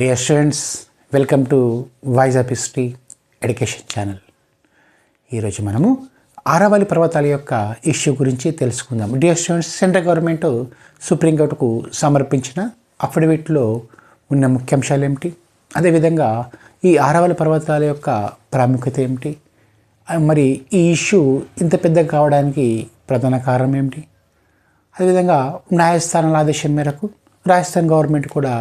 Dear students welcome to voice of history education channel ఈరోజు మనము ఆరవల్లి పర్వతాల యొక్క ఇష్యూ గురించి తెలుసుకుందాం. డియర్ స్టూడెంట్స్ సెంట్రల్ గవర్నమెంట్ సుప్రీంకోర్టుకు సమర్పించిన అఫిడవిట్లో ఉన్న ముఖ్యాంశాలు ఏమిటి? అదేవిధంగా ఈ ఆరవల్లి పర్వతాల యొక్క ప్రాముఖ్యత ఏమిటి? మరి ఈ ఇష్యూ ఇంత పెద్దగా కావడానికి ప్రధాన కారణం ఏమిటి? అదేవిధంగా న్యాయస్థానాల ఆదేశం మేరకు రాజస్థాన్ గవర్నమెంట్ కూడా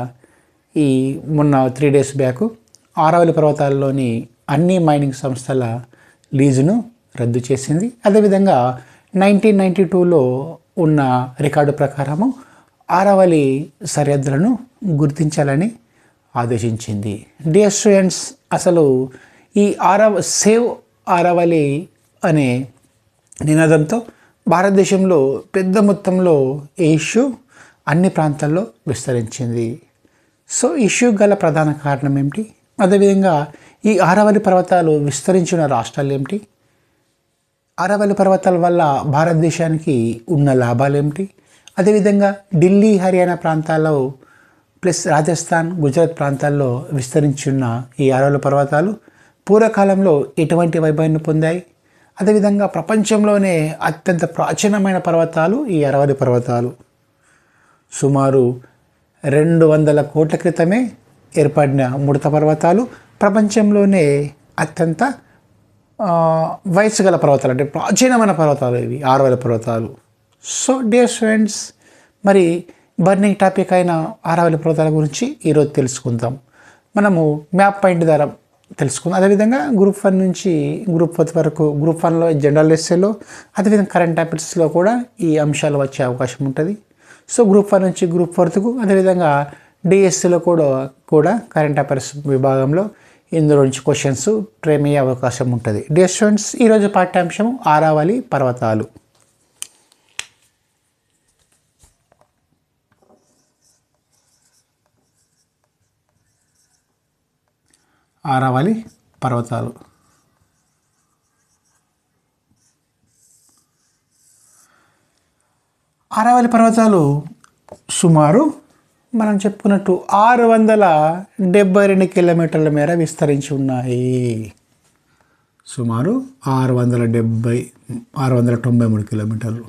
ఈ మొన్న త్రీ డేస్ బ్యాక్ ఆరావలి పర్వతాల్లోని అన్ని మైనింగ్ సంస్థల లీజును రద్దు చేసింది. అదేవిధంగా నైన్టీన్ నైంటీ టూలో ఉన్న రికార్డు ప్రకారము ఆరావలి సరిహద్దులను గుర్తించాలని ఆదేశించింది. డియర్ స్టూడెంట్స్ అసలు ఈ ఆరవ సేవ్ ఆరవల్లి అనే నినాదంతో భారతదేశంలో పెద్ద మొత్తంలో ఈ ఇష్యూ అన్ని ప్రాంతాల్లో విస్తరించింది. సో ఇష్యూ గల ప్రధాన కారణం ఏమిటి? అదేవిధంగా ఈ అరవల్లి పర్వతాలు విస్తరించిన రాష్ట్రాలు ఏమిటి? అరవల్లి పర్వతాల వల్ల భారతదేశానికి ఉన్న లాభాలు ఏమిటి? అదేవిధంగా ఢిల్లీ హర్యానా ప్రాంతాల్లో ప్లస్ రాజస్థాన్ గుజరాత్ ప్రాంతాల్లో విస్తరించున్న ఈ ఆరవల్లి పర్వతాలు పూర్వకాలంలో ఎటువంటి వైభవాన్ని పొందాయి? అదేవిధంగా ప్రపంచంలోనే అత్యంత ప్రాచీనమైన పర్వతాలు ఈ అరవల్లి పర్వతాలు. సుమారు రెండు వందల కోట్ల క్రితమే ఏర్పడిన ముడత పర్వతాలు ప్రపంచంలోనే అత్యంత వయసు గల పర్వతాలు అంటే ప్రాచీనమైన పర్వతాలు ఇవి ఆరవల పర్వతాలు. సో డియర్ స్టూడెంట్స్ మరి బర్నింగ్ టాపిక్ అయిన ఆరవల పర్వతాల గురించి ఈరోజు తెలుసుకుందాం. మనము మ్యాప్ పాయింట్ ద్వారా తెలుసుకుందాం. అదేవిధంగా గ్రూప్ వన్ నుంచి గ్రూప్ ఫోర్త్ వరకు గ్రూప్ వన్లో జనరల్ ఎస్ఏలో అదేవిధంగా కరెంట్ అఫైర్స్లో కూడా ఈ అంశాలు వచ్చే అవకాశం ఉంటుంది. సో గ్రూప్ ఫైవ్ నుంచి గ్రూప్ ఫోర్త్కు అదేవిధంగా డిఎస్సిలో కూడా కూడా కరెంట్ అఫైర్స్ విభాగంలో ఇందులో నుంచి క్వశ్చన్స్ ఫ్రేమ్ అయ్యే అవకాశం ఉంటుంది. డియర్ స్టూడెంట్స్ ఈరోజు పాఠ్యాంశం ఆరావళి పర్వతాలు. ఆరావళి పర్వతాలు. అరవలి పర్వతాలు సుమారు మనం చెప్పుకున్నట్టు ఆరు వందల డెబ్బై రెండు కిలోమీటర్ల మేర విస్తరించి ఉన్నాయి. సుమారు ఆరు వందల డెబ్బై ఆరు వందల తొంభై మూడు కిలోమీటర్లు.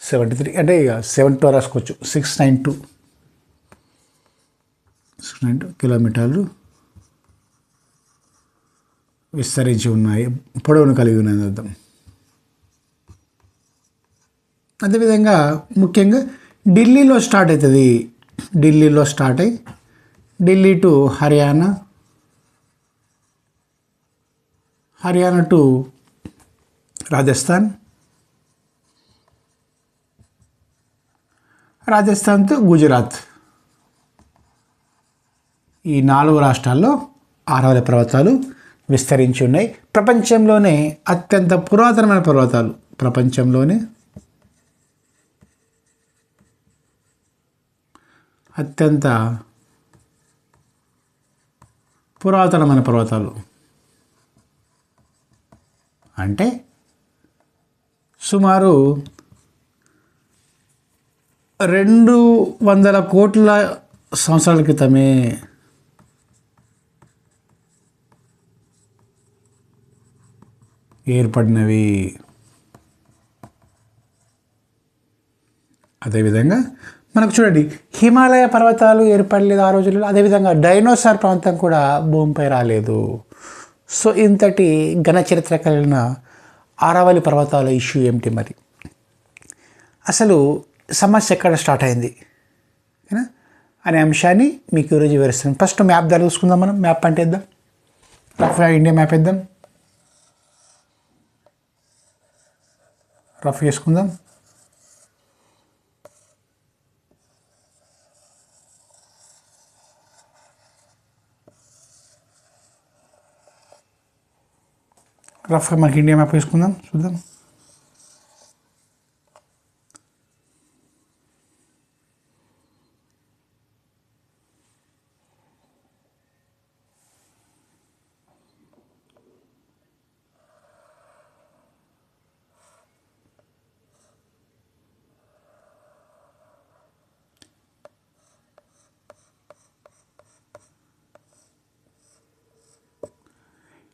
సెవెంటీ త్రీ అంటే ఇక సెవెన్ టూ రాసుకోవచ్చు. Six nine two. Six nine two కిలోమీటర్లు విస్తరించి ఉన్నాయి. పొడవును కలిగి ఉన్నది అర్థం. అదేవిధంగా ముఖ్యంగా ఢిల్లీలో స్టార్ట్ అవుతుంది. ఢిల్లీలో స్టార్ట్ అయ్యి Delhi to Haryana Haryana to Rajasthan Rajasthan to Gujarat. ఈ నాలుగు రాష్ట్రాల్లో ఆరవల పర్వతాలు విస్తరించి ఉన్నాయి. ప్రపంచంలోనే అత్యంత పురాతనమైన పర్వతాలు. ప్రపంచంలోనే అత్యంత పురాతనమైన పర్వతాలు. అంటే సుమారు రెండు వందల కోట్ల సంవత్సరాల క్రితమే ఏర్పడినవి. అదేవిధంగా మనకు చూడండి హిమాలయ పర్వతాలు ఏర్పడలేదు ఆ రోజుల్లో. అదేవిధంగా డైనోసార్ ప్రాంతం కూడా భూమిపై రాలేదు. సో ఇంతటి ఘన చరిత్ర కలిగిన ఆరావళి పర్వతాల ఇష్యూ ఏమిటి మరి? అసలు సమస్య ఎక్కడ స్టార్ట్ అయింది? అనే అంశాన్ని మీకు ఈరోజు వివరిస్తాను ఫస్ట్ మ్యాప్ ద్వారా చూసుకుందాం మనం. మ్యాప్ అంటే ఇద్దాం రఫ్ ఇండియా మ్యాప్ వేద్దాం రఫ్ చేసుకుందాం రఫ్గా మనకి ఇండియా మ్యాప్ వేసుకుందాం చూద్దాం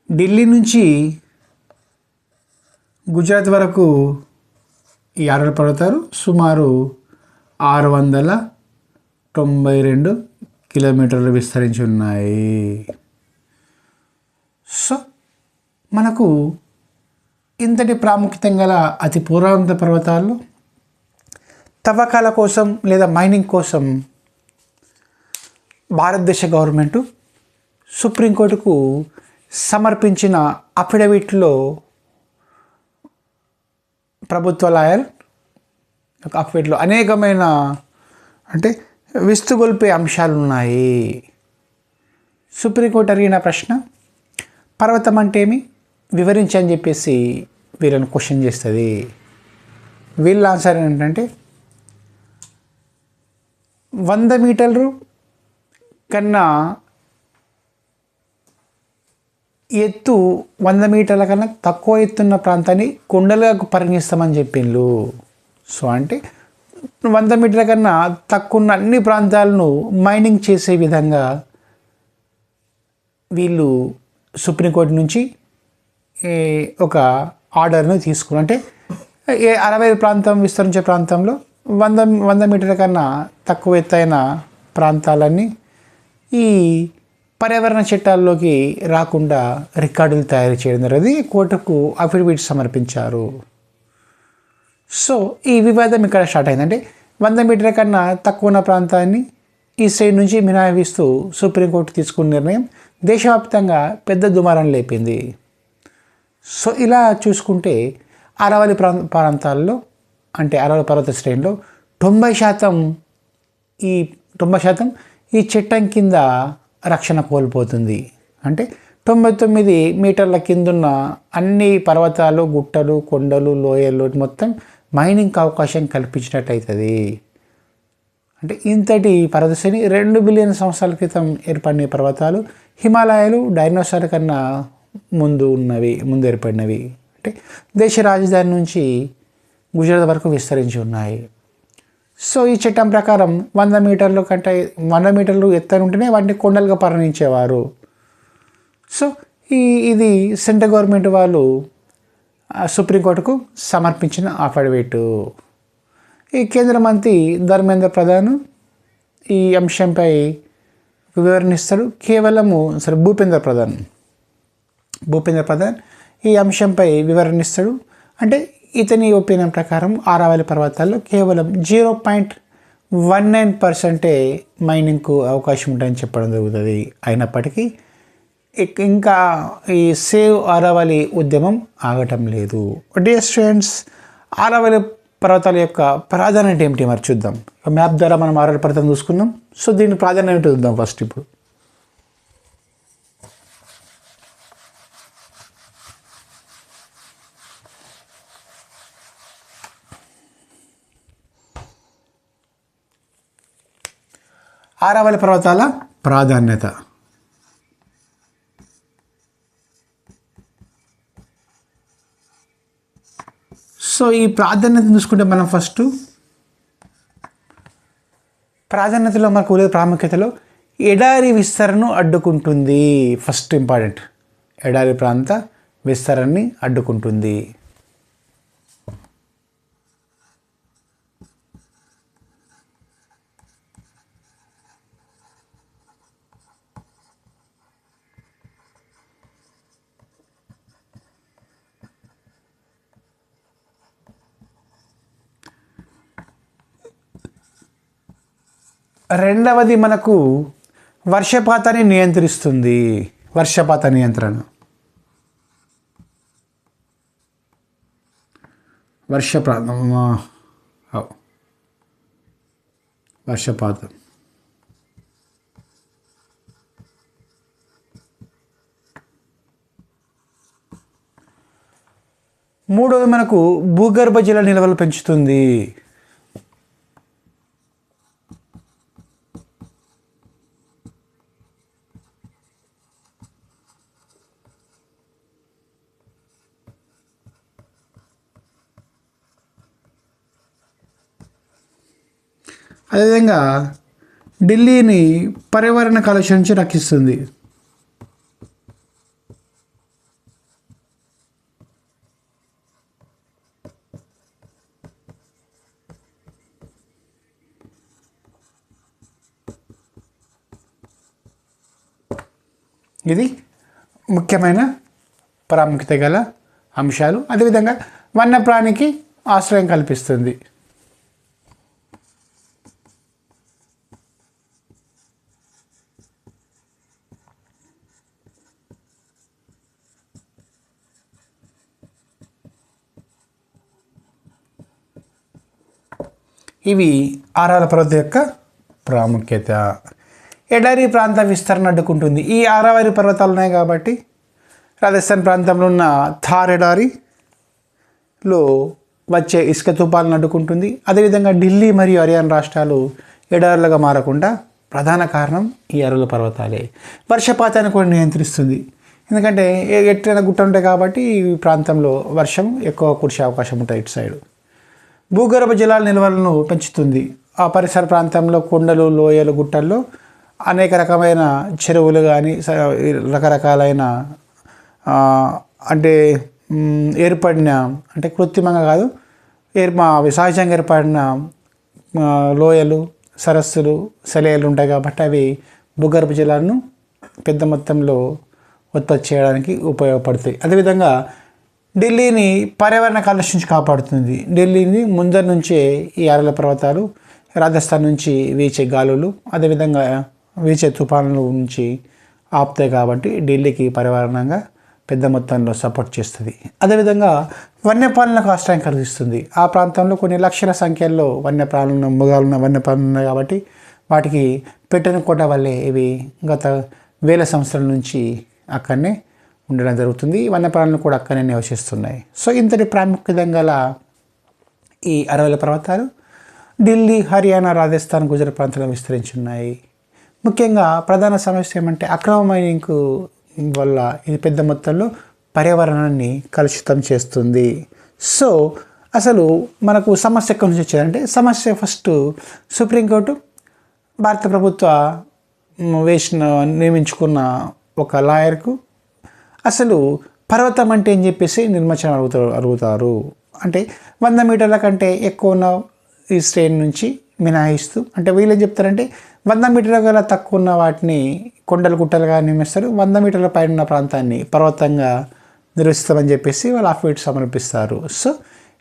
ఢిల్లీ నుంచి గుజరాత్ వరకు ఈ అరవై పడతారు. సుమారు ఆరు వందల తొంభై రెండు కిలోమీటర్లు విస్తరించి ఉన్నాయి. సో మనకు ఇంతటి ప్రాముఖ్యత గల అతి పురాతన పర్వతాల్లో తవ్వకాల కోసం లేదా మైనింగ్ కోసం భారతదేశ గవర్నమెంటు సుప్రీంకోర్టుకు సమర్పించిన అఫిడవిట్లో ప్రభుత్వ లాయర్ ఒక అఫిడవిట్లో అనేకమైన అంటే విస్తుగొల్పే అంశాలు ఉన్నాయి సుప్రీంకోర్టు అడిగిన ప్రశ్న పర్వతం అంటే ఏమి? వివరించని చెప్పేసి వీళ్ళని క్వశ్చన్ చేస్తుంది. వీళ్ళ ఆన్సర్ ఏంటంటే వంద మీటర్లు కన్నా ఎత్తు వంద మీటర్ల కన్నా తక్కువ ఎత్తున్న ప్రాంతాన్ని కొండలకు పరిగణిస్తామని చెప్పిండ్రు సో అంటే వంద మీటర్ల కన్నా తక్కువ ఉన్న అన్ని ప్రాంతాలను మైనింగ్ చేసే విధంగా వీళ్ళు సుప్రీంకోర్టు నుంచి ఒక ఆర్డర్ను తీసుకుని అంటే ఏ అరవై ప్రాంతం విస్తరించే ప్రాంతంలో వంద వంద మీటర్ల కన్నా తక్కువ ఎత్తైన ప్రాంతాలన్నీ ఈ పర్యావరణ చట్టాల్లోకి రాకుండా రికార్డులు తయారు చేయడం జరిగింది. కోర్టుకు అఫిడవిట్ సమర్పించారు. సో ఈ వివాదం ఇక్కడ స్టార్ట్ అయింది అంటే వంద మీటర్ల కన్నా తక్కువ ఉన్న ప్రాంతాన్ని ఈ సైడ్ నుంచి మినహాయిస్తూ సుప్రీంకోర్టు తీసుకున్న నిర్ణయం దేశవ్యాప్తంగా పెద్ద దుమారం లేపింది. సో ఇలా చూసుకుంటే అరవలి ప్రా ప్రాంతాల్లో అంటే అరవలి పర్వత శ్రేణిలో తొంభై శాతం ఈ తొంభై శాతం ఈ చట్టం కింద రక్షణ కోల్పోతుంది. అంటే తొంభై తొమ్మిది మీటర్ల కిందున్న అన్ని పర్వతాలు గుట్టలు కొండలు లోయలు మొత్తం మైనింగ్ అవకాశం కల్పించినట్టు అవుతుంది అంటే ఇంతటి పర్వతశ్రేణి రెండు బిలియన్ సంవత్సరాల క్రితం ఏర్పడిన పర్వతాలు హిమాలయాలు డైనోసార్ కన్నా ముందు ఉన్నవి ముందు ఏర్పడినవి. అంటే దేశ రాజధాని నుంచి గుజరాత్ వరకు విస్తరించి ఉన్నాయి. సో ఈ చట్టం ప్రకారం వంద మీటర్లు కంటే వంద మీటర్లు ఎత్తనుంటేనే వాటిని కొండలుగా పరిణించేవారు సో ఈ ఇది సెంట్రల్ గవర్నమెంట్ వాళ్ళు సుప్రీంకోర్టుకు సమర్పించిన అఫిడవిట్. ఈ కేంద్ర మంత్రి ధర్మేంద్ర ప్రధాన్ ఈ అంశంపై వివరణిస్తాడు కేవలము సరే భూపేంద్ర ప్రధాన్. భూపేంద్ర ప్రధాన్ ఈ అంశంపై వివరణిస్తాడు. అంటే ఇతని ఒపీనియన్ ప్రకారం ఆరావళి పర్వతాల్లో కేవలం జీరో పాయింట్ వన్ నైన్ పర్సెంటే మైనింగ్కు అవకాశం ఉంటుందని చెప్పడం జరుగుతుంది. అయినప్పటికీ ఇంకా ఈ సేవ్ ఆరావళి ఉద్యమం ఆగటం లేదు. డియర్ స్టూడెంట్స్ ఆరావళి పర్వతాల యొక్క ప్రాధాన్యత ఏమిటి? మరి చూద్దాం. మ్యాప్ ద్వారా మనం ఆరావళి పర్వతం చూసుకుందాం. సో దీని ప్రాధాన్యత చూద్దాం ఫస్ట్ ఇప్పుడు. ఆరావళి పర్వతాల ప్రాధాన్యత. సో ఈ ప్రాధాన్యత చూసుకుంటే మనం ఫస్ట్ ప్రాధాన్యతలో మనకు లేదు ప్రాముఖ్యతలో ఎడారి విస్తరణను అడ్డుకుంటుంది. First important. ఎడారి ప్రాంత విస్తరణని అడ్డుకుంటుంది. రెండవది మనకు వర్షపాతాన్ని నియంత్రిస్తుంది. వర్షపాత నియంత్రణ. వర్ష వర్షపాతం. మూడవది మనకు భూగర్భ జల నిల్వలు పెంచుతుంది. అదేవిధంగా ఢిల్లీని పర్యావరణ కాలుష్యం నుంచి రక్షిస్తుంది. ఇది ముఖ్యమైన ప్రాముఖ్యత గల అంశాలు. అదేవిధంగా వన్యప్రాణికి ఆశ్రయం కల్పిస్తుంది. ఇవి ఆరాల పర్వత యొక్క ప్రాముఖ్యత. ఎడారి ప్రాంత విస్తరణ అడ్డుకుంటుంది. ఈ ఆరావరి పర్వతాలు ఉన్నాయి కాబట్టి రాజస్థాన్ ప్రాంతంలో ఉన్న థార్ ఎడారిలో వచ్చే ఇసుక తుపాలను అడ్డుకుంటుంది. అదేవిధంగా ఢిల్లీ మరియు హర్యానా రాష్ట్రాలు ఎడారులుగా మారకుండా ప్రధాన కారణం ఈ అరుల పర్వతాలే. వర్షపాతాన్ని కూడా నియంత్రిస్తుంది. ఎందుకంటే ఏ- ఎట్లైనా గుట్ట ఉంటాయి కాబట్టి ఈ ప్రాంతంలో వర్షం ఎక్కువ కురిసే అవకాశం ఉంటుంది ఇటు సైడు. భూగర్భ జలాల నిల్వలను పెంచుతుంది. ఆ పరిసర ప్రాంతంలో కొండలు లోయలు గుట్టల్లో అనేక రకమైన చెరువులు కానీ రకరకాలైన అంటే ఏర్పడిన అంటే కృత్రిమంగా కాదు ఏర్ మా సహజంగా ఏర్పడిన లోయలు సరస్సులు సెలయలు ఉంటాయి కాబట్టి అవి భూగర్భ జలాలను పెద్ద మొత్తంలో ఉత్పత్తి చేయడానికి ఉపయోగపడతాయి. అదేవిధంగా ఢిల్లీని పర్యావరణ కాలుష్యం నుంచి కాపాడుతుంది. ఢిల్లీని ముందర నుంచే ఈ అరల పర్వతాలు రాజస్థాన్ నుంచి వీచే గాలులు అదేవిధంగా వీచే తుఫానుల నుంచి ఆపుతాయి కాబట్టి ఢిల్లీకి పర్యావరణంగా పెద్ద మొత్తంలో సపోర్ట్ చేస్తుంది. అదేవిధంగా వన్యప్రాణులకు ఆశ్రయం కలిగిస్తుంది. ఆ ప్రాంతంలో కొన్ని లక్షల సంఖ్యలో వన్యప్రాణులను మృగాలున్న వన్యప్రాణులు ఉన్నాయి కాబట్టి వాటికి పెట్టిన కోట వల్లే ఇవి గత వేల సంవత్సరాల నుంచి అక్కడనే ఉండడం జరుగుతుంది. వన్యప్రాణులు కూడా అక్కడనే నివసిస్తున్నాయి. సో ఇంతటి ప్రాముఖ్యత గల ఈ అరవై పర్వతాలు ఢిల్లీ హర్యానా రాజస్థాన్ గుజరాత్ ప్రాంతంలో విస్తరించి ఉన్నాయి ముఖ్యంగా ప్రధాన సమస్య ఏమంటే అక్రమ మైనింగ్ వల్ల ఇది పెద్ద మొత్తంలో పర్యావరణాన్ని కలుషితం చేస్తుంది. సో అసలు మనకు సమస్య ఎక్కడి నుంచి వచ్చేదంటే సమస్య ఫస్ట్ సుప్రీంకోర్టు భారత ప్రభుత్వ వేసిన నియమించుకున్న ఒక లాయర్కు అసలు పర్వతం అంటే ఏం చెప్పేసి నిర్వచనం అడుగుతారు అడుగుతారు? అంటే వంద మీటర్ల కంటే ఎక్కువ ఉన్న ఈ శ్రేణి నుంచి మినహాయిస్తూ అంటే వీళ్ళు ఏం చెప్తారంటే వంద మీటర్ల గల తక్కువ ఉన్న వాటిని కొండలు గుట్టలుగా నియమిస్తారు వంద మీటర్ల పైన ఉన్న ప్రాంతాన్ని పర్వతంగా నిర్వహిస్తామని చెప్పేసి వాళ్ళు అఫిడవిట్ సమర్పిస్తారు. సో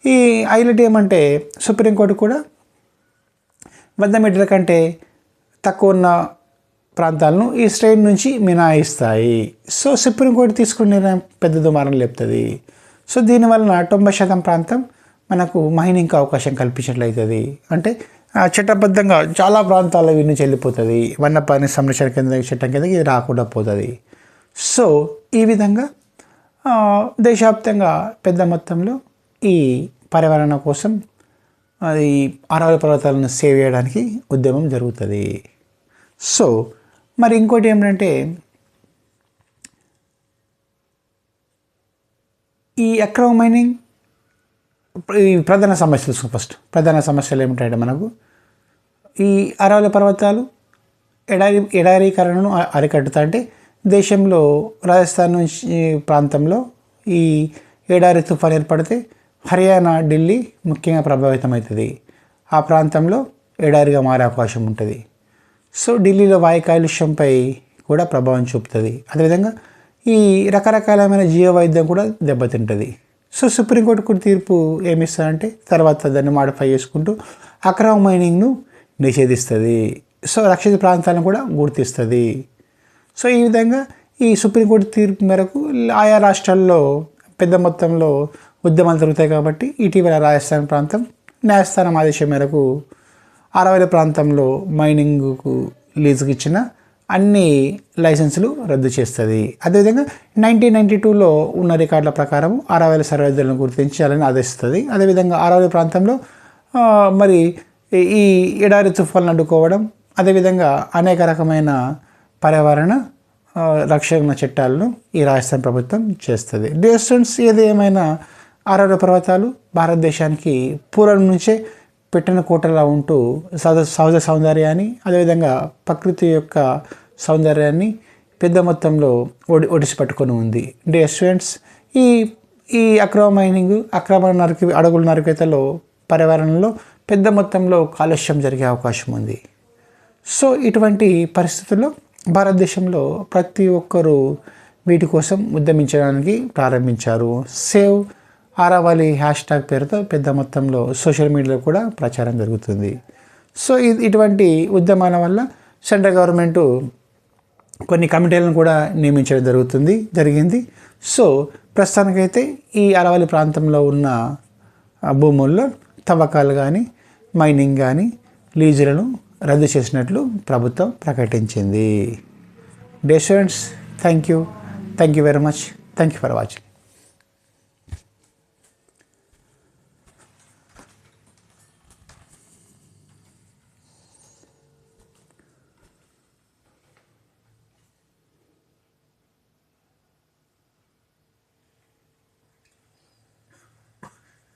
ఈ హైలైట్ ఏమంటే సుప్రీంకోర్టు కూడా వంద మీటర్ల కంటే తక్కువ ఉన్న ప్రాంతాలను ఈ స్ట్రెయిన్ నుంచి మినహాయిస్తాయి. సో సుప్రీంకోర్టు తీసుకున్న నిర్ణయం పెద్ద దుమారం లేపుతుంది. సో దీనివలన తొంభై శాతం ప్రాంతం మనకు మైనింగ్కి అవకాశం కల్పించినట్లయితుంది. అంటే చట్టబద్ధంగా చాలా ప్రాంతాల్లో ఇవి నుంచి వెళ్ళిపోతుంది. వన్యప్రాణి సంరక్షణ కింద చట్టం కింద ఇది రాకుండా పోతుంది. సో ఈ విధంగా దేశవ్యాప్తంగా పెద్ద మొత్తంలో ఈ పర్యావరణ కోసం అది అరవై పర్వతాలను సేవ్ చేయడానికి ఉద్యమం జరుగుతుంది. సో మరి ఇంకోటి ఏమిటంటే ఈ అక్రమ మైనింగ్ ఈ ప్రధాన సమస్యలు ఫస్ట్. ప్రధాన సమస్యలు ఏమిటంటే మనకు ఈ అరవల పర్వతాలు ఎడారి ఎడారీకరణను అరికట్టుతా అంటే దేశంలో రాజస్థాన్ నుంచి ప్రాంతంలో ఈ ఎడారి తుఫాన్ ఏర్పడితే హర్యానా ఢిల్లీ ముఖ్యంగా ప్రభావితం అవుతుంది ఆ ప్రాంతంలో ఎడారిగా మారే అవకాశం ఉంటుంది. సో ఢిల్లీలో వాయు కాలుష్యంపై కూడా ప్రభావం చూపుతుంది. అదేవిధంగా ఈ రకరకాలమైన జీవ వైద్యం కూడా దెబ్బతింటుంది. సో సుప్రీంకోర్టు కూడా తీర్పు ఏమిస్తారంటే తర్వాత దాన్ని మాడిఫై చేసుకుంటూ అక్రమ మైనింగ్ను నిషేధిస్తుంది. సో రక్షిత ప్రాంతాలను కూడా గుర్తిస్తుంది. సో ఈ విధంగా ఈ సుప్రీంకోర్టు తీర్పు మేరకు ఆయా రాష్ట్రాల్లో పెద్ద మొత్తంలో ఉద్యమాలు జరుగుతాయి కాబట్టి ఇటీవల రాజస్థాన్ ప్రాంతం న్యాయస్థానం ఆదేశం మేరకు అరవైల ప్రాంతంలో మైనింగ్కు లీజుకి ఇచ్చిన అన్ని లైసెన్సులు రద్దు చేస్తుంది. అదేవిధంగా నైన్టీన్ నైంటీ టూలో ఉన్న రికార్డుల ప్రకారం అరవైల సరిహద్దులను గుర్తించాలని ఆదేశిస్తుంది. అదేవిధంగా అరవై ప్రాంతంలో మరి ఈ- ఎడారి తుఫాన్లు అడ్డుకోవడం అదేవిధంగా అనేక రకమైన పర్యావరణ రక్షణ చట్టాలను ఈ రాజస్థాన్ ప్రభుత్వం చేస్తుంది. డియర్ స్టూడెంట్స్ ఏది ఏమైనా అరవై పర్వతాలు భారతదేశానికి పూర్వం నుంచే పెట్టిన కోటలా ఉంటూ సహజ సహజ సౌందర్యాన్ని అదేవిధంగా ప్రకృతి యొక్క సౌందర్యాన్ని పెద్ద మొత్తంలో ఒడి ఒడిసి పట్టుకొని ఉంది డే స్టూడెంట్స్ ఈ ఈ అక్రమ మైనింగ్ అక్రమ నరికి అడుగుల నరికేతలో పర్యావరణంలో పెద్ద మొత్తంలో కాలుష్యం జరిగే అవకాశం ఉంది. సో ఇటువంటి పరిస్థితుల్లో భారతదేశంలో ప్రతి ఒక్కరూ వీటి కోసం ఉద్యమించడానికి ప్రారంభించారు. సేవ్ ఆరావాలి హ్యాష్ ట్యాగ్ పేరుతో పెద్ద మొత్తంలో సోషల్ మీడియాలో కూడా ప్రచారం జరుగుతుంది. సో ఇది ఇటువంటి ఉద్యమాల వల్ల సెంట్రల్ గవర్నమెంటు కొన్ని కమిటీలను కూడా నియమించడం జరుగుతుంది జరిగింది. సో ప్రస్తుతానికైతే ఈ అరవల్లి ప్రాంతంలో ఉన్న భూముల్లో తవ్వకాలు కానీ మైనింగ్ కానీ లీజులను రద్దు చేసినట్లు ప్రభుత్వం ప్రకటించింది. Dear students thank you thank you very much thank you for watching